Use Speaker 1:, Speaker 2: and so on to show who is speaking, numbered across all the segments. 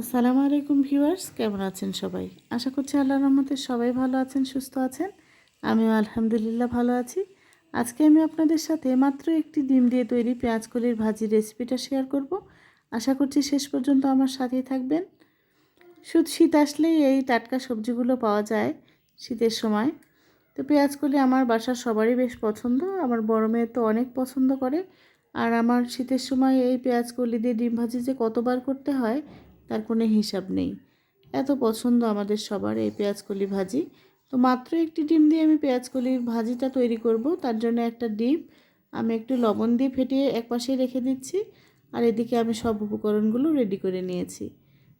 Speaker 1: আসসালামু আলাইকুম ভিউয়ার্স, কেমন আছেন সবাই? আশা করছি আল্লাহর রহমতে সবাই ভালো আছেন, সুস্থ আছেন। আমিও আলহামদুলিল্লাহ ভালো আছি। আজকে আমি আপনাদের সাথে মাত্র একটি ডিম দিয়ে তৈরি পেঁয়াজ কলির ভাজি রেসিপিটা শেয়ার করব। আশা করছি শেষ পর্যন্ত আমার সাথেই থাকবেন। শুধু শীত আসলেই এই টাটকা সবজিগুলো পাওয়া যায় শীতের সময়। তো পেঁয়াজ কলি আমার বাসার সবারই বেশ পছন্দ, আমার বড় মেয়ে তো অনেক পছন্দ করে। আর আমার শীতের সময় এই পেঁয়াজ কলি দিয়ে ডিম ভাজি যে কতবার করতে হয় তার কোনো হিসাব নেই। এত পছন্দ আমাদের সবার এই পেঁয়াজকলি ভাজি। তো মাত্র একটি ডিম দিয়ে আমি পেঁয়াজকলির ভাজিটা তৈরি করব। তার জন্য একটা ডিম, আমি একটু লবণ দিয়ে ফেটিয়ে একপাশে রেখে দিচ্ছি। আর এদিকে আমি সব উপকরণগুলো রেডি করে নিয়েছি।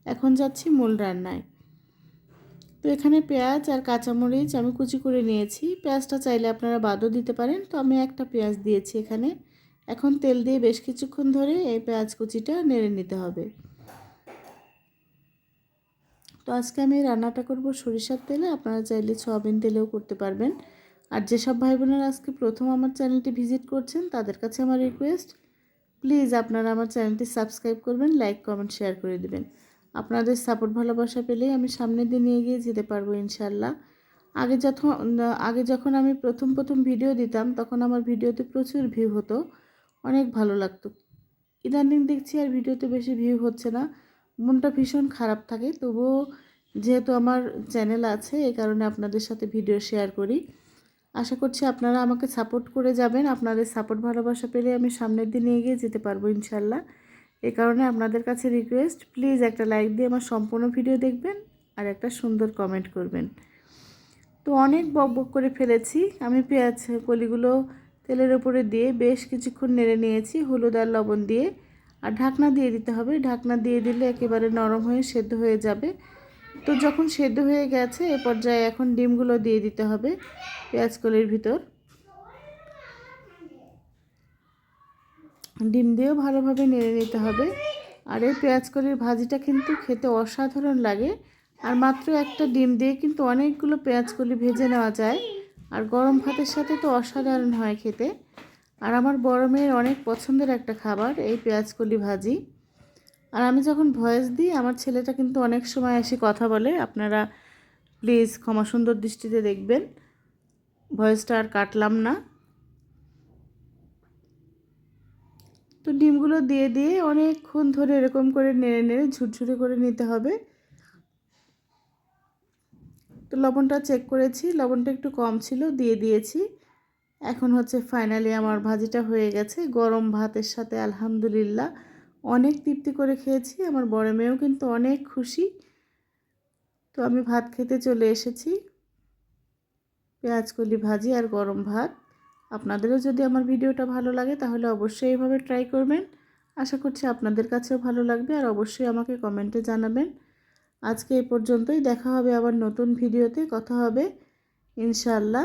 Speaker 1: এখন যাচ্ছি মূল রান্নায়। তো এখানে পেঁয়াজ আর কাঁচামরিচ আমি কুচি করে নিয়েছি। পেঁয়াজটা চাইলে আপনারা বাদও দিতে পারেন। তো আমি একটা পেঁয়াজ দিয়েছি এখানে। এখন তেল দিয়ে বেশ কিছুক্ষণ ধরে এই পেঁয়াজ কুচিটা নেড়ে নিতে হবে। তো আজকে আমি রান্নাটা করব সরিষার তেলে। আপনারা চাইলে সয়াবিন তেলেও করতে পারবেন। আর যেসব ভাই বোনেরা আজকে প্রথম আমার চ্যানেলটি ভিজিট করছেন, তাদের কাছে আমার রিকোয়েস্ট, প্লিজ আপনারা আমার চ্যানেলটি সাবস্ক্রাইব করবেন, লাইক, কমেন্ট, শেয়ার করে দেবেন। আপনাদের সাপোর্ট, ভালোবাসা পেলেই আমি সামনের দিনে এগিয়ে যেতে পারব ইনশাল্লাহ আগে যখন আগে যখন আমি প্রথম প্রথম ভিডিও দিতাম, তখন আমার ভিডিওতে প্রচুর ভিউ হতো। অনেক ভালো লাগতো। ইদানিং দেখছি আর ভিডিওতে বেশি ভিউ হচ্ছে না। মনটা ভীষণ খারাপ থাকে। তবুও যেহেতু আমার চ্যানেল আছে এই কারণে আপনাদের সাথে ভিডিও শেয়ার করি। আশা করছি আপনারা আমাকে সাপোর্ট করে যাবেন। আপনাদের সাপোর্ট ভালোবাসা পেলে আমি সামনের দিনে এগিয়ে যেতে পারব ইনশাল্লাহ এ কারণে আপনাদের কাছে রিকোয়েস্ট প্লিজ একটা লাইক দিয়ে আমার সম্পূর্ণ ভিডিও দেখবেন আর একটা সুন্দর কমেন্ট করবেন। তো অনেক বক বক করে ফেলেছি। আমি পেঁয়াজ কলিগুলো তেলের ওপরে দিয়ে বেশ কিছুক্ষণ নেড়ে নিয়েছি, হলুদ আর লবণ দিয়ে। আর ঢাকনা দিয়ে দিতে হবে। ঢাকনা দিয়ে দিলে একেবারে নরম হয়ে সেদ্ধ হয়ে যাবে। তো যখন সেদ্ধ হয়ে গেছে, এ পর্যায়ে এখন ডিমগুলো দিয়ে দিতে হবে পেঁয়াজকলির ভিতর। ডিম দিয়েও ভালোভাবে নেড়ে নিতে হবে। আর এই পেঁয়াজকলির ভাজিটা কিন্তু খেতে অসাধারণ লাগে। আর মাত্র একটা ডিম দিয়ে কিন্তু অনেকগুলো পেঁয়াজকলি ভেজে নেওয়া যায়। আর গরম ভাতের সাথে তো অসাধারণ হয় খেতে। আর আমার বড় মেয়ের অনেক পছন্দের একটা খাবার, এই পেঁয়াজকলি ভাজি। আর আমি যখন ভয়েস দিই, আমার ছেলেটা কিন্তু অনেক সময় এসে কথা বলে। আপনারা প্লিজ ক্ষমা সুন্দর দৃষ্টিতে দেখবেন। ভয়েসটা আর কাটলাম না। তো ডিমগুলো দিয়ে দিয়ে অনেকক্ষণ ধরে এরকম করে নেড়ে নেড়ে ঝুরঝুরে করে নিতে হবে। তো লবণটা চেক করেছি, লবণটা একটু কম ছিল, দিয়ে দিয়েছি। এখন হচ্ছে ফাইনালি আমার ভাজিটা হয়ে গেছে। গরম ভাতের সাথে আলহামদুলিল্লাহ অনেক তৃপ্তি করে খেয়েছি। আমার বড় মেয়েও কিন্তু অনেক খুশি। তো আমি ভাত খেতে চলে এসেছি। পেঁয়াজকলি ভাজি আর গরম ভাত। আপনাদেরও যদি আমার ভিডিওটা ভালো লাগে তাহলে অবশ্যই এইভাবে ট্রাই করবেন। আশা করছি আপনাদের কাছেও ভালো লাগবে আর অবশ্যই আমাকে কমেন্টে জানাবেন। আজকে এ পর্যন্তই। দেখা হবে আবার নতুন ভিডিওতে। কথা হবে। ইনশাল্লাহ